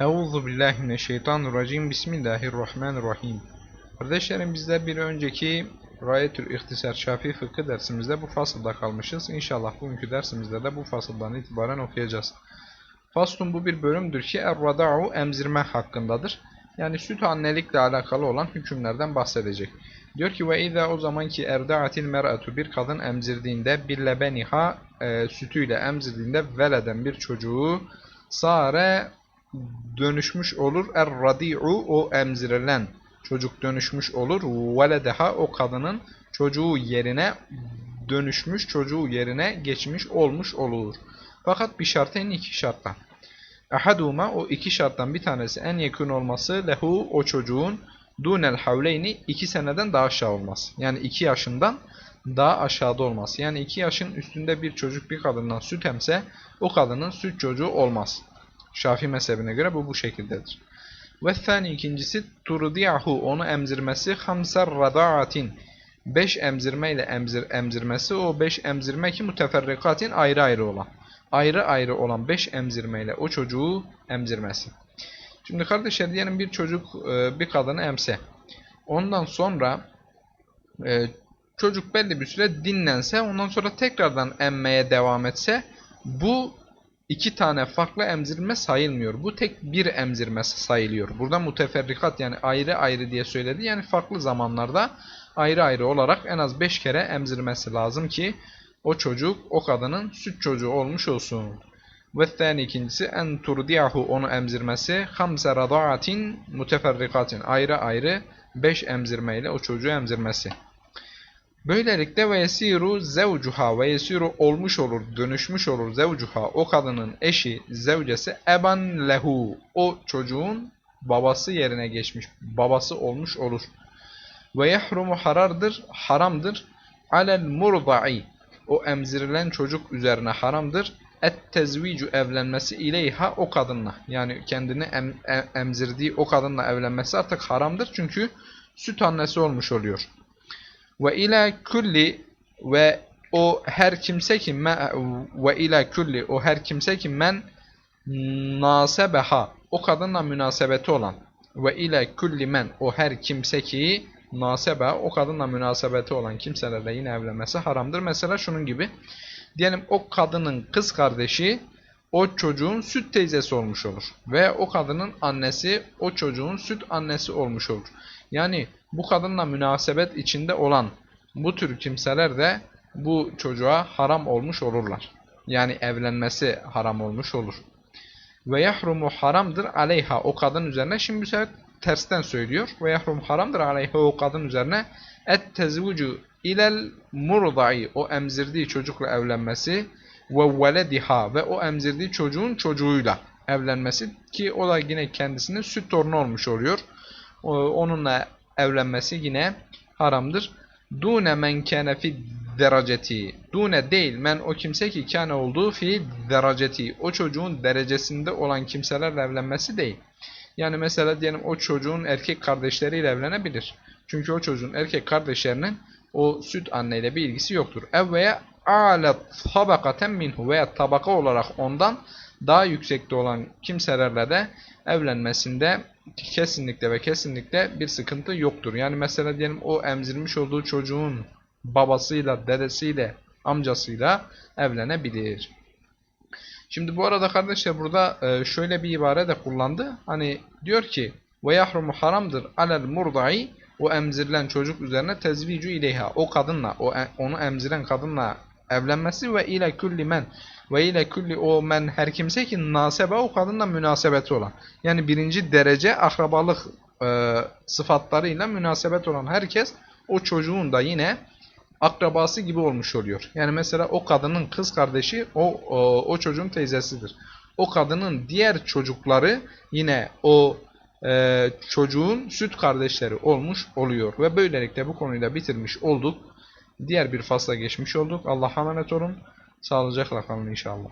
Euzu billahi mineşşeytanirracim. Bismillahirrahmanirrahim. Kardeşlerim bizler bir önceki Rayetül İhtisar Şafii Fıkıh dersimizde bu fasılda kalmışız. İnşallah bugünkü dersimizde de bu fasıldan itibaren okuyacağız. Faslun bu bir bölümdür ki Er-Rada'u emzirme hakkındadır. Yani süt annelikle alakalı olan hükümlerden bahsedecek. Diyor ki ve izâ o zaman ki erda'atil mer'atu bir kadın emzirdiğinde bir lebeniha e, sütüyle emzirdiğinde veleden bir çocuğu sare dönüşmüş olur. Er-radi'u o emzirilen çocuk dönüşmüş olur. Veledeha o kadının çocuğu yerine dönüşmüş, çocuğu yerine geçmiş olmuş olur. Fakat bir şartın iki şarttan. Ahaduma o iki şarttan bir tanesi en yakın olması lehu o çocuğun dunel havleyni iki seneden daha aşağı olması. Yani iki yaşından daha aşağıda olması. Yani iki yaşın üstünde bir çocuk bir kadından süt emse o kadının süt çocuğu olmaz. Şafii mezhebine göre bu bu şekildedir. Ve thani ikincisi turdiyahu onu emzirmesi hamser radaatin. Beş emzirmeyle emzir, emzirmesi o beş emzirme ki müteferrikatin ayrı ayrı olan. Ayrı ayrı olan beş emzirmeyle o çocuğu emzirmesi. Şimdi kardeşler diyelim bir çocuk bir kadını emse. Ondan sonra çocuk belli bir süre dinlense ondan sonra tekrardan emmeye devam etse bu iki tane farklı emzirme sayılmıyor. Bu tek bir emzirme sayılıyor. Burada muteferrikat yani ayrı ayrı diye söyledi. Yani farklı zamanlarda ayrı ayrı olarak en az beş kere emzirmesi lazım ki o çocuk o kadının süt çocuğu olmuş olsun. Ve thani ikincisi en turdiyahu onu emzirmesi hamse radaatin muteferrikatin ayrı ayrı beş emzirmeyle o çocuğu emzirmesi. Böylelikle ve yesiru zevcuha ve yesiru olmuş olur, dönüşmüş olur zevcuha o kadının eşi, zevcesi eban lehu o çocuğun babası yerine geçmiş, babası olmuş olur. Ve yahrumu harardır, haramdır alel murda'i o emzirilen çocuk üzerine haramdır. Et tezvicu evlenmesi ileyha o kadınla yani kendini em, em, emzirdiği o kadınla evlenmesi artık haramdır çünkü süt annesi olmuş oluyor. Ve ila kulli ve o her kimse ki me, ve ila kulli o her kimse ki men nasebeha o kadınla münasebeti olan ve ila kulli men o her kimse ki nasebe o kadınla münasebeti olan kimselerle yine evlenmesi haramdır. Mesela şunun gibi diyelim o kadının kız kardeşi o çocuğun süt teyzesi olmuş olur. Ve o kadının annesi o çocuğun süt annesi olmuş olur. Yani bu kadınla münasebet içinde olan bu tür kimseler de bu çocuğa haram olmuş olurlar. Yani evlenmesi haram olmuş olur. Ve yahrumu haramdır aleyha o kadın üzerine. Şimdi bu tersten söylüyor. Ve yahrum haramdır aleyha o kadın üzerine et tezvucu ilel murda'i o emzirdiği çocukla evlenmesi ve velediha ve o emzirdiği çocuğun çocuğuyla evlenmesi ki o da yine kendisinin süt torunu olmuş oluyor. Onunla evlenmesi yine haramdır. Dune men kâne fi dereceti. Dune değil men o kimse ki kâne olduğu fi dereceti. O çocuğun derecesinde olan kimselerle evlenmesi değil. Yani mesela diyelim o çocuğun erkek kardeşleriyle evlenebilir. Çünkü o çocuğun erkek kardeşlerinin o süt anneyle bir ilgisi yoktur. Ev veya a'le tabakaten minhu veya tabaka olarak ondan daha yüksekte olan kimselerle de evlenmesinde kesinlikle ve kesinlikle bir sıkıntı yoktur. Yani mesela diyelim o emzirmiş olduğu çocuğun babasıyla, dedesiyle, amcasıyla evlenebilir. Şimdi bu arada kardeşler burada şöyle bir ibare de kullandı. Hani diyor ki yahrumu haramdır alel murdai o emzirilen çocuk üzerine tezvicu ileyha o kadınla o onu emziren kadınla evlenmesi ve ile kulli men ve ile kulli o men her kimse ki nasebe o kadınla münasebeti olan. Yani birinci derece akrabalık e, sıfatlarıyla münasebet olan herkes o çocuğun da yine akrabası gibi olmuş oluyor. Yani mesela o kadının kız kardeşi o, o, o çocuğun teyzesidir. O kadının diğer çocukları yine o e, çocuğun süt kardeşleri olmuş oluyor. Ve böylelikle bu konuyu da bitirmiş olduk. Diğer bir fasla geçmiş olduk. Allah'a emanet olun. Sağlıcakla kalın inşallah.